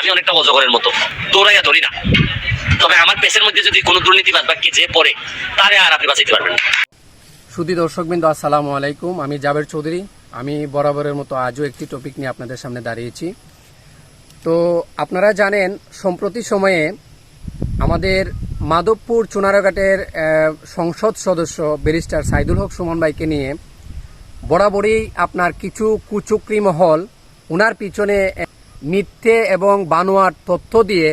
আমি অনেকটা অজগরের মতো। দৌড়াইয়া ধরি না। তবে আমার পেছের মধ্যে যদি কোনো দুর্নীতিবাদ বা কে যে পড়ে, তারে আর আপনি বাঁচাইতে পারবেন না। সুদী দর্শকবৃন্দ, আসসালামু আলাইকুম। আমি জাবের চৌধুরী। আমি বরাবরের মতো আজও একটি টপিক নিয়ে আপনাদের সামনে দাঁড়িয়েছি। তো আপনারা জানেন, সম্প্রতি সময়ে আমাদের মাধবপুর চুনারাঘাটের সংসদ সদস্য ব্যারিস্টার সাইদুল হক সুমন ভাইকে নিয়ে বরাবরই আপনার কিছু কুচুকরি মহল ওনার পিছনে মিথ্যে এবং বানোয়ার তথ্য দিয়ে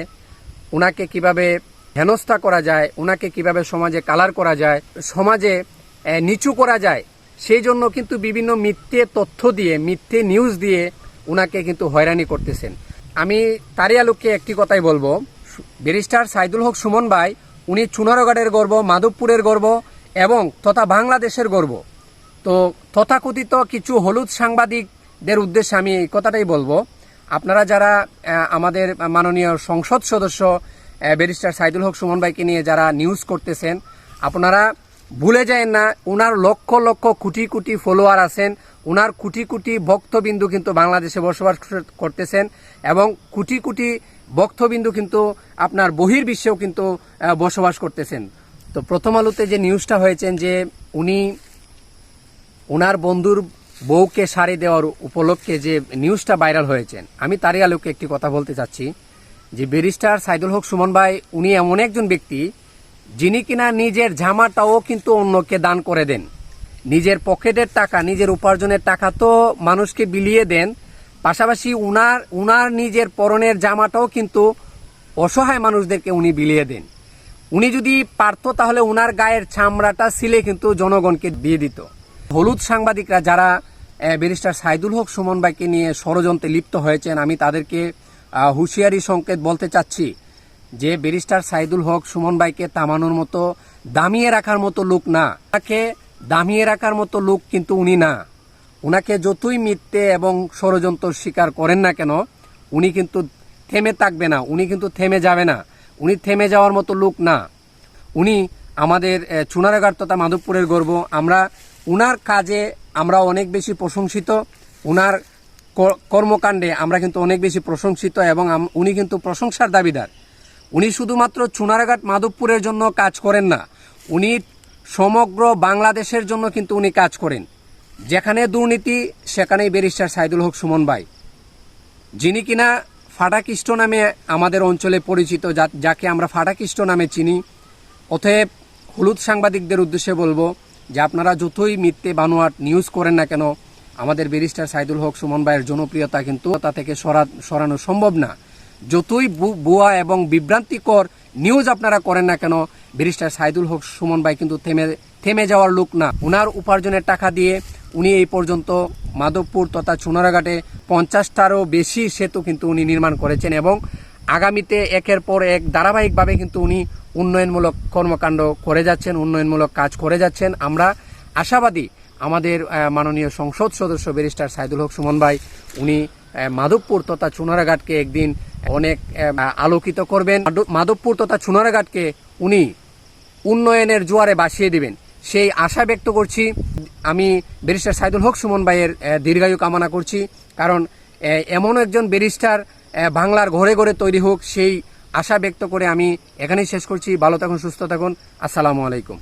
ওনাকে কীভাবে হেনস্থা করা যায় ওনাকে কীভাবে সমাজে কালার করা যায়, সমাজে নিচু করা যায়, সেই জন্য কিন্তু বিভিন্ন মিথ্যে তথ্য দিয়ে, মিথ্যে নিউজ দিয়ে ওনাকে কিন্তু হয়রানি করতেছেন। আমি তারই আলোকে একটি কথাই বলব। ব্যারিস্টার সাইদুল হক সুমন ভাই, উনি চুনারগড়ের গর্ব, মাধবপুরের গর্ব এবং তথা বাংলাদেশের গর্ব। তো তথাকথিত কিছু হলুদ সাংবাদিকদের উদ্দেশ্যে আমি এই কথাটাই বলব। আপনারা যারা আমাদের মাননীয় সংসদ সদস্য ব্যারিস্টার সাইদুল হক সুমন ভাইকে নিয়ে যারা নিউজ করতেছেন, আপনারা ভুলে যায় না ওনার লক্ষ লক্ষ কোটি কোটি ফলোয়ার আছেন ওনার কোটি কোটি ভক্তবিন্দু কিন্তু বাংলাদেশে বসবাস করতেছেন এবং কোটি কোটি ভক্তবিন্দু কিন্তু আপনার বহির্বিশ্বেও কিন্তু বসবাস করতেছেন। তো প্রথম আলোতে যে নিউজটা হয়েছেন যে উনি ওনার বন্ধুর বউকে শাড়ি দেওয়ার উপলক্ষে যে নিউজটা ভাইরাল হয়েছেন, আমি তারই আলোকে একটি কথা বলতে চাচ্ছি যে ব্যারিস্টার সাইদুল হক সুমন ভাই, উনি এমন একজন ব্যক্তি যিনি কিনা নিজের জামাটাও কিন্তু অন্যকে দান করে দেন। নিজের পকেটের টাকা, নিজের উপার্জনের টাকা তো মানুষকে বিলিয়ে দেন, পাশাপাশি উনার উনার নিজের পরনের জামাটাও কিন্তু অসহায় মানুষদেরকে উনি বিলিয়ে দেন। উনি যদি পারতো তাহলে উনার গায়ের চামড়াটা সিলে কিন্তু জনগণকে দিয়ে দিত। হলুদ সাংবাদিকরা যারা ব্যারিস্টার সাইদুল হক সুমন ভাইকে নিয়ে ষড়যন্ত্রে লিপ্ত হয়েছেন, আমি তাদেরকে হুঁশিয়ারি সংকেত বলতে চাচ্ছি যে ব্যারিস্টার সাইদুল হক সুমন ভাইকে তামানোর মতো, দামিয়ে রাখার মতো লোক না। তাকে দামিয়ে রাখার মতো লোক কিন্তু উনি না। উনাকে যতই মিথ্যে এবং ষড়যন্ত্র স্বীকার করেন না কেন, উনি কিন্তু থেমে থাকবে না, উনি কিন্তু থেমে যাবে না। উনি থেমে যাওয়ার মতো লোক না। উনি আমাদের চুনারাঘাট তথা মাধবপুরের গর্ব। আমরা উনার কাজে আমরা অনেক বেশি প্রশংসিত, উনার ক- কর্মকাণ্ডে আমরা কিন্তু অনেক বেশি প্রশংসিত এবং উনি কিন্তু প্রশংসার দাবিদার। উনি শুধুমাত্র চুনারাঘাট মাধবপুরের জন্য কাজ করেন না, উনি সমগ্র বাংলাদেশের জন্য কিন্তু উনি কাজ করেন। যেখানে দুর্নীতি, সেখানেই ব্যারিস্টার সাইদুল হক সুমন ভাই। যিনি কিনা ফাটাকিষ্ট নামে আমাদের অঞ্চলে পরিচিত যাকে আমরা ফাটাকিষ্ট নামে চিনি। অতএব হলুদ সাংবাদিকদের উদ্দেশ্যে বলব যে আপনারা যতই মিথ্যে বানোয়াট নিউজ করেন না কেন, আমাদের ব্যারিস্টার সাইদুল হক সুমন ভাইয়ের জনপ্রিয়তা কিন্তু তা থেকে সরা, সরানো সম্ভব না। যতই বু- ভুয়া এবং বিভ্রান্তিকর নিউজ আপনারা করেন না কেন ব্যারিস্টার সাইদুল হক সুমন ভাই কিন্তু থেমে থেমে যাওয়ার লোক না। উনার উপার্জনের টাকা দিয়ে উনি এই পর্যন্ত মাধবপুর তথা চুনারাঘাটে পঞ্চাশটারও বেশি সেতু কিন্তু উনি নির্মাণ করেছেন এবং আগামীতে একের পর এক ধারাবাহিকভাবে কিন্তু উনি উন্নয়নমূলক কর্মকাণ্ড করে যাচ্ছেন, উন্নয়নমূলক কাজ করে যাচ্ছেন। আমরা আশাবাদী আমাদের মাননীয় সংসদ সদস্য ব্যারিস্টার সাইদুল হক সুমন ভাই, উনি মাধবপুর তথা চুনারাঘাটকে একদিন অনেক আলোকিত করবেন। মাধব- মাধবপুর তথা চুনারাঘাটকে উনি উন্নয়নের জোয়ারে বাসিয়ে দিবেন। সেই আশা ব্যক্ত করছি, আমি ব্যারিস্টার সাইদুল হক সুমন ভাইয়ের দীর্ঘায়ু কামনা করছি। কারণ এমন একজন ব্যারিস্টার বাংলার ঘরে ঘরে তৈরি হোক, সেই আশা ব্যক্ত করে আমি এখানেই শেষ করছি। ভালো থাকুন সুস্থ থাকুন। আসসালামু আলাইকুম।